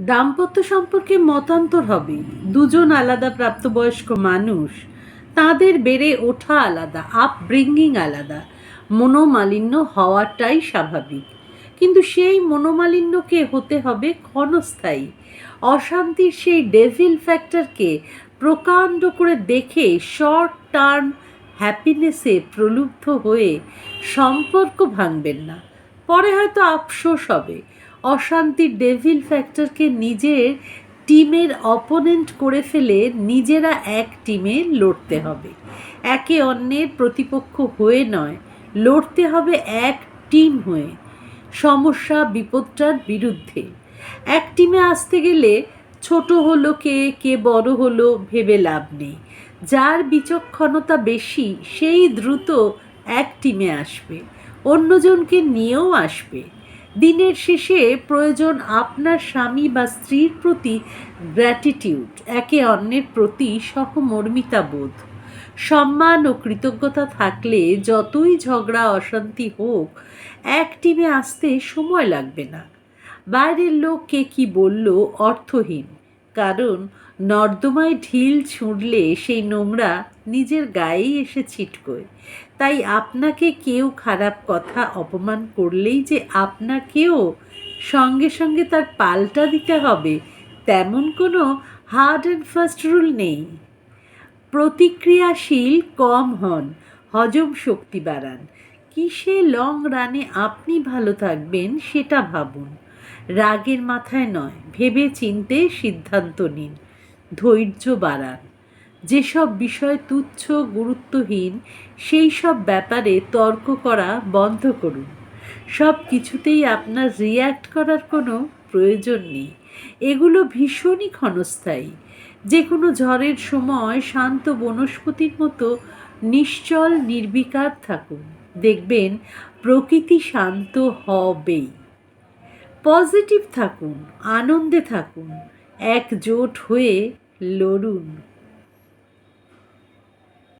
দাম্পত্য সম্পর্কে মতান্তর হবে। দুজন আলাদা প্রাপ্তবয়স্ক মানুষ। তাদের বেড়ে ওঠা আলাদা আপব্রিঙ্গিং আলাদা। মনোমালিন্য হওয়াটাই স্বাভাবিক। কিন্তু সেই মনোমালিন্যকে হতে হবে ক্ষণস্থায়ী। অশান্তির সেই ডেভিল ফ্যাক্টরকে প্রকাণ্ড করে দেখে শর্ট টার্ম হ্যাপিনেসে প্রলুব্ধ হয়ে সম্পর্ক ভাঙবেন না। পরে হয়তো আফসোস হবে। অশান্তির ডেভিল ফ্যাক্টরকে নিজের টিমের অপোনেন্ট করে ফেলে নিজেরা এক টিমে লড়তে হবে। একে অন্যের প্রতিপক্ষ হয়ে নয়, লড়তে হবে এক টিম হয়ে। সমস্যা বিপদটার বিরুদ্ধে। এক টিমে আসতে গেলে ছোট হলো কে কে বড় হলো ভেবে লাভ নেই। যার বিচক্ষণতা বেশি, সেই দ্রুত এক টিমে আসবে, অন্যজনকে নিয়েও আসবে। দিনের শেষে প্রয়োজন আপনার স্বামী বা স্ত্রীর প্রতি গ্র্যাটিটিউড একে অন্যের প্রতি সহমর্মিতা বোধ সম্মান ও কৃতজ্ঞতা থাকলে যতই ঝগড়া, অশান্তি হোক, এক টিমে আসতে সময় লাগবে না। বাইরের লোক কে কী বলল অর্থহীন। কারণ নর্দমায় ঢিল ছুঁড়লে সেই নোংরা নিজের গায়েই এসে ছিটকোয়। তাই আপনাকে কেউ খারাপ কথা অপমান করলেই যে আপনাকেও সঙ্গে সঙ্গে তার পাল্টা দিতে হবে, তেমন কোনো হার্ড অ্যান্ড ফার্স্ট রুল নেই। প্রতিক্রিয়াশীল কম হন, হজম শক্তি বাড়ান। কিসে লং রানে আপনি ভালো থাকবেন সেটা ভাবুন। রাগের মাথায় নয় ভেবে চিনতে সিদ্ধান্ত নিন। ধৈর্য বাড়ান। যেসব বিষয় তুচ্ছ, গুরুত্বহীন, সেই সব ব্যাপারে তর্ক করা বন্ধ করুন। সব কিছুতেই আপনার রিয়্যাক্ট করার কোনো প্রয়োজন নেই। এগুলো ভীষণই ক্ষণস্থায়ী। যে কোনো ঝড়ের সময় শান্ত বনস্পতির মতো নিশ্চল, নির্বিকার থাকুন। দেখবেন প্রকৃতি শান্ত হবেই। পজিটিভ থাকুন আনন্দে থাকুন একজোট হয়ে লড়ুন।